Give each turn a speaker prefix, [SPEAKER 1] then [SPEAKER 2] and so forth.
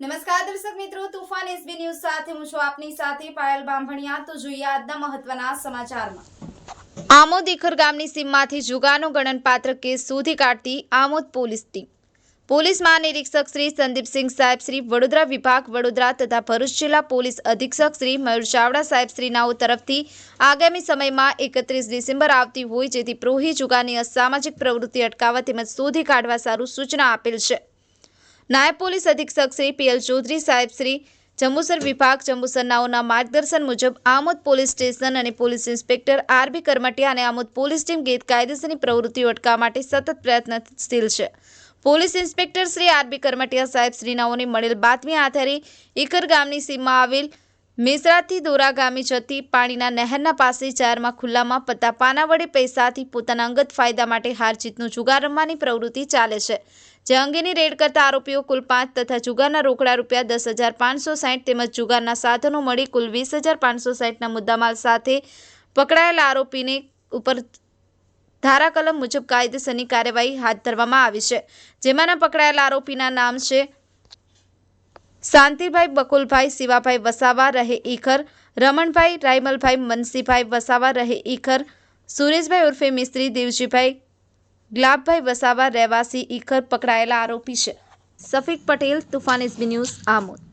[SPEAKER 1] નમસ્કાર દર્શક મિત્રો, તુફાન એસબી ન્યૂઝ સાથે હું છું આપની સાથે પાયલ બાંભણિયા. તો જોઈએ આજના મહત્વના સમાચારમાં. આમોદ ઇખર ગામની સીમમાંથી જુગાનો ગણનપાત્ર કેસ શોધી કાઢતી આમોદ પોલીસ ટીમ. પોલીસ મહાનિરીક્ષક શ્રી સંદીપસિંહ સાહેબ, શ્રી વડોદરા વિભાગ વડોદરા તથા ભરૂચ જિલ્લા પોલીસ અધિક્ષક શ્રી મયુર ચાવડા સાહેબ શ્રીનાઓ તરફથી આગામી સમયમાં એકત્રીસ ડિસેમ્બર આવતી હોય, જેથી પ્રોહી જુગાની અસામાજિક પ્રવૃત્તિ અટકાવવા તેમજ શોધી કાઢવા સારું સૂચના આપેલ છે. નાયબ પોલીસ અધિક્ષક શ્રી પીએલ ચૌધરી સાહેબ શ્રી જંબુસર વિભાગ જંબુસરનાઓના માર્ગદર્શન મુજબ આમોદ પોલીસ સ્ટેશન અને police inspector R B Karamtiya અને આમોદ પોલીસ ટીમ ગેરકાયદેસરની પ્રવૃત્તિઓ અટકાવવા માટે સતત પ્રયત્નશીલ છે. Police inspector Shri R B Karamtiya સાહેબ શ્રીનાઓને મળેલ બાતમી આધારે ઇકર ગામની સીમમાં આવેલ મેસરાથી દોરા ગામે જતી પાણીના નહેરના પાસે ચારમાં ખુલ્લામાં પત્તા પાના વડે પૈસાથી પોતાના અંગત ફાયદા માટે હાર જીતનું જુગાર રમવાની પ્રવૃત્તિ ચાલે છે. જે અંગેની રેડ કરતા આરોપીઓ કુલ પાંચ તથા જુગારના રોકડા રૂપિયા દસ હજાર પાંચસો સાઠ તેમજ જુગારના સાધનો મળી કુલ વીસ હજાર પાંચસો સાઠના મુદ્દામાલ સાથે પકડાયેલા આરોપીને ઉપર ધારા કલમ મુજબ કાયદેસરની કાર્યવાહી હાથ ધરવામાં આવી છે. જેમાંના પકડાયેલા આરોપીના નામ છે શાંતિભાઈ બકુલભાઈ, શિવાભાઈ વસાવા રહે ઈખર, રમણભાઈ, રાયમલભાઈ મનસીભાઈ વસાવા રહે ઈખર, સુરેશભાઈ ઉર્ફે મિસ્ત્રી, દેવજીભાઈ ગ્લાબભાઈ વસાવા રહેવાસી ઈખર પકડાયેલા આરોપી છે. Safiq Patel, Tufan SB news Amod.